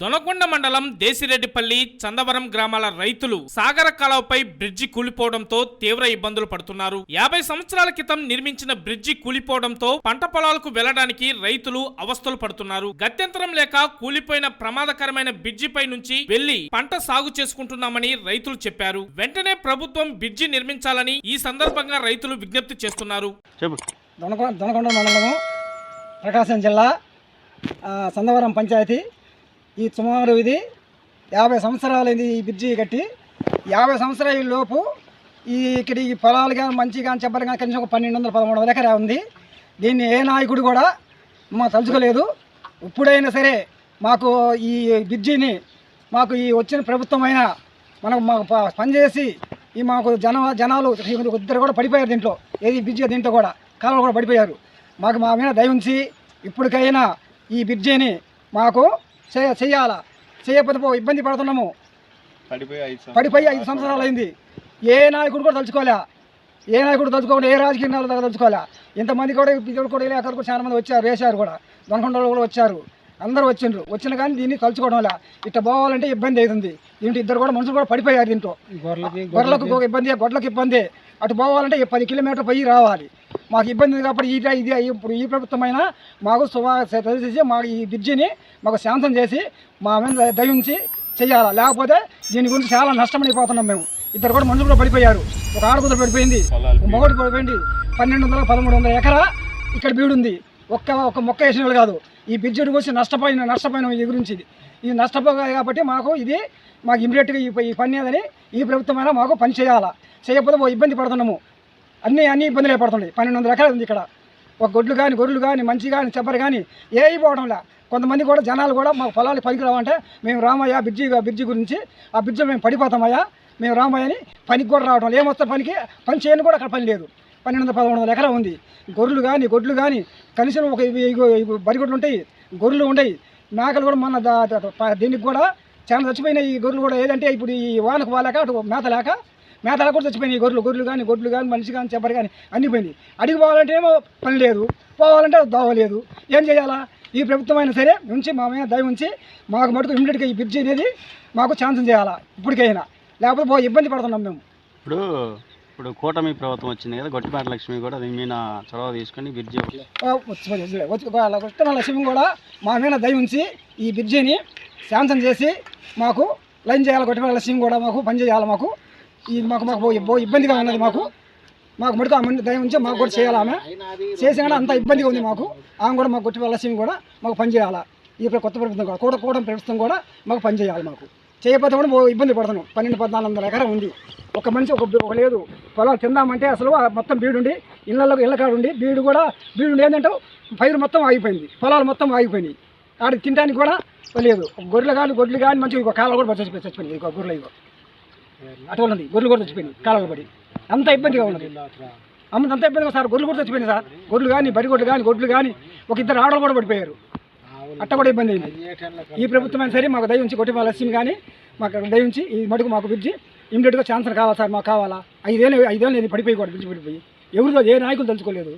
దొనకొండ మండలం దేశిరెడ్డిపల్లి చందవరం గ్రామాల రైతులు సాగర కాలువపై బ్రిడ్జి కూలిపోవడంతో తీవ్ర ఇబ్బందులు పడుతున్నారు. యాభై సంవత్సరాల క్రితం నిర్మించిన బ్రిడ్జి కూలిపోవడంతో పంట పొలాలకు వెళ్ళడానికి రైతులు అవస్థలు పడుతున్నారు. గత్యంతరం లేక కూలిపోయిన ప్రమాదకరమైన బ్రిడ్జిపై నుంచి వెళ్ళి పంట సాగు చేసుకుంటున్నామని రైతులు చెప్పారు. వెంటనే ప్రభుత్వం బ్రిడ్జి నిర్మించాలని ఈ సందర్భంగా రైతులు విజ్ఞప్తి చేస్తున్నారు. దొనకొండ ప్రకాశం జిల్లా ఆ, సందవరం పంచాయతీ. ఈ సుమారు ఇది యాభై సంవత్సరాలైంది ఈ బ్రిడ్జి కట్టి. యాభై సంవత్సరాల లోపు ఈ ఇక్కడ ఈ పొలాలు కానీ మంచి కానీ చెప్పాలి కానీ కనీసం ఒక పన్నెండు వందల పదమూడు వందల ఎకరా ఉంది. దీన్ని ఏ నాయకుడు కూడా మా తలుచుకోలేదు. ఇప్పుడైనా సరే మాకు ఈ బ్రిడ్జిని మాకు ఈ వచ్చిన ప్రభుత్వమైన మనకు మాకు పనిచేసి ఈ మాకు జన జనాలు ఇద్దరు కూడా పడిపోయారు దీంట్లో. ఏది బ్రిడ్జి దీంట్లో కూడా కాలంలో కూడా పడిపోయారు. మాకు మా మీద దయ ఉంచి ఇప్పటికైనా ఈ బ్రిడ్జిని మాకు చేయ చెయ్యాలా చేయకపోతే పో- ఇబ్బంది పడుతున్నాము. పడిపోయి ఐదు సంవత్సరాలు అయింది. ఏ నాయకుడు కూడా తలుచుకోలే. ఏ నాయకుడు తలుచుకోకుండా ఏ రాజకీయ నాయకుడు తలుచుకోలే. ఇంతమంది కూడా ఇప్పుడు కూడా అక్కడ కూడా చాలా మంది వచ్చారు వేశారు కూడా. దొనకొండలో కూడా వచ్చారు. అందరూ వచ్చిండ్రు. వచ్చిన కానీ దీన్ని తలుచుకోవడం లే ఇట్లా పోవాలంటే ఇబ్బంది అవుతుంది. దీంట్లో ఇద్దరు కూడా మనుషులు కూడా పడిపోయారు దీంట్లో. గొర్రెలకు ఇబ్బంది గొడ్లకు ఇబ్బంది. అటు పోవాలంటే ఈ పది కిలోమీటర్ పోయి రావాలి. మాకు ఇబ్బంది కాబట్టి ఈ ఇది ఇప్పుడు ఈ ప్రభుత్వమైనా మాకు తెలిసి మాకు ఈ బ్రిడ్జిని మాకు శాంతం చేసి మా మీద దయించి చేయాలా? లేకపోతే దీని గురించి చాలా నష్టమైపోతున్నాం మేము. ఇద్దరు కూడా మనుషులు కూడా పడిపోయారు. ఒక ఆడకూతురు పడిపోయింది. ఒక మొగడు పడిపోయింది. పన్నెండు వందల పదమూడు వందల ఎకరా ఇక్కడ బీడుంది ఒక్క ఒక్క మొక్క వేసిన వాళ్ళు కాదు. ఈ బ్రిడ్జిని గురించి నష్టపోయిన నష్టపోయిన ఈ గురించి. ఇది ఇది నష్టపోగా కాబట్టి మాకు ఇది మాకు ఇమీడియట్గా ఈ పని ఏదని ఈ ప్రభుత్వమైనా మాకు పని చేయాలా? చేయకపోతే ఓ ఇబ్బంది పడుతున్నాము. అన్ని అన్ని ఇబ్బందులు పడుతున్నాయి పన్నెండు వందల ఎకరాలు ఉంది ఇక్కడ. ఒక గొడ్లు కానీ గొర్రెలు కానీ మంచి కానీ చెప్పరు కానీ ఏ పోవడంలా కొంతమంది కూడా జనాలు కూడా మాకు పొలాలు పనికి రావంటే మేము రామయ్య బ్రిడ్జి బ్రిడ్జి గురించి ఆ బ్రిడ్జి మేము పడిపోతామయ్యా. మేము రామయ్యని పనికి కూడా రావడం ఏమొస్తే పనికి? పని చేయని కూడా అక్కడ పని లేదు. పన్నెండు వందల పదమూడు వందల ఎకరా ఉంది. గొర్రెలు కానీ గొడ్లు కానీ కనీసం ఒక ఇగో బరిగొడ్లు ఉంటాయి. గొర్రెలు ఉండయి. మేకలు కూడా మొన్న దీనికి కూడా చాలా చచ్చిపోయిన ఈ గొర్రెలు కూడా. ఏదంటే ఇప్పుడు ఈ వానకు వాలేక అటు మేత లేక మేత లేక కూడా చచ్చిపోయినాయి. గొర్రెలు గొర్రెలు కానీ గొడ్లు కానీ మనిషి కానీ చెప్పరు కానీ అన్ని పోయినాయి. అడిగి పోవాలంటే ఏమో పని లేదు. పోవాలంటే దోవ లేదు. ఏం చేయాలా? ఈ ప్రభుత్వం అయినా సరే ఉంచి మా మీద దయ ఉంచి మాకు మటుకు ఇమ్మీడియట్గా ఈ బ్రిడ్జి అనేది మాకు ఛాన్స్ చేయాలా? ఇప్పటికైనా. లేకపోతే బా ఇబ్బంది పడుతున్నాం మేము. ఇప్పుడు ఇప్పుడు కూటమి ప్రభుత్వం వచ్చింది కదా గొట్టిపాటి లక్ష్మి కూడా దీని మీద చొరవ తీసుకొని బ్రిడ్జి కృష్ణ లక్ష్మి కూడా మా మీద దయ ఉంచి ఈ బ్రిడ్జిని శాంక్షన్ చేసి మాకు లైన్ చేయాలి? కొట్టిన లక్ష్మి కూడా మాకు పని చేయాలి మాకు? ఈ మాకు మాకు ఇబ్బందిగా ఉన్నది మాకు మాకు మటుకు ఆమె దయ ఉంచి మాకు కూడా చేయాలి ఆమె చేసి అంత ఇబ్బందిగా ఉంది మాకు ఆమె కూడా మాకు కొట్టి లక్ష్మి కూడా మాకు పని చేయాలా ఇప్పుడు కొత్త ప్రభుత్వం కూడా కూడా కూడా ప్రభుత్వం కూడా మాకు పని చేయాలి మాకు చేయకపోతే కూడా ఇబ్బంది పడుతున్నాం పన్నెండు పద్నాలుగు వందల ఎకరం ఉంది ఒక మనిషి ఒక ఒక లేదు పొలాలు తిందామంటే అసలు మొత్తం బీడుండి ఇళ్ళల్లో ఇళ్ళ కాడుండి బీడు కూడా బీడు ఏంటంటే పైరు మొత్తం ఆగిపోయింది పొలాలు మొత్తం ఆగిపోయినాయి ఆడికి తినడానికి కూడా లేదు గొర్రెలు కానీ గొడ్లు కానీ మంచిగా కాలం కూడా చచ్చిపోయి చచ్చిపోయింది గొర్రెలు ఇగో అటువంటి ఉంది గొర్రెలు కూడా చచ్చిపోయినాయి కాలాలు పడి. అంత ఇబ్బందిగా ఉన్నది. అమ్మ అంత ఇబ్బందిగా సార్ గొర్రెలు కూడా చచ్చిపోయినాయి సార్. గొర్రెలు కానీ బరి గొడ్లు కానీ గొడ్లు కానీ ఒక ఇద్దరు ఆడలు కూడా పడిపోయారు. అట్ట కూడా ఇబ్బంది అయింది. ఈ ప్రభుత్వమైన సరే మాకు దయ ఉంచి కొట్టి లక్ష్మి కానీ మాకు దయ ఉంచి ఈ మటుకు మాకు బ్రిడ్జి ఇమీడియట్గా ఛాన్సర్ కావాలి సార్? మాకు కావాలా? ఐదేళ్ళు ఐదేళ్ళు నేను పడిపోయి కూడా బ్రిడ్జి పడిపోయి ఎవరిలో ఏ నాయకులు తలుచుకోలేదు.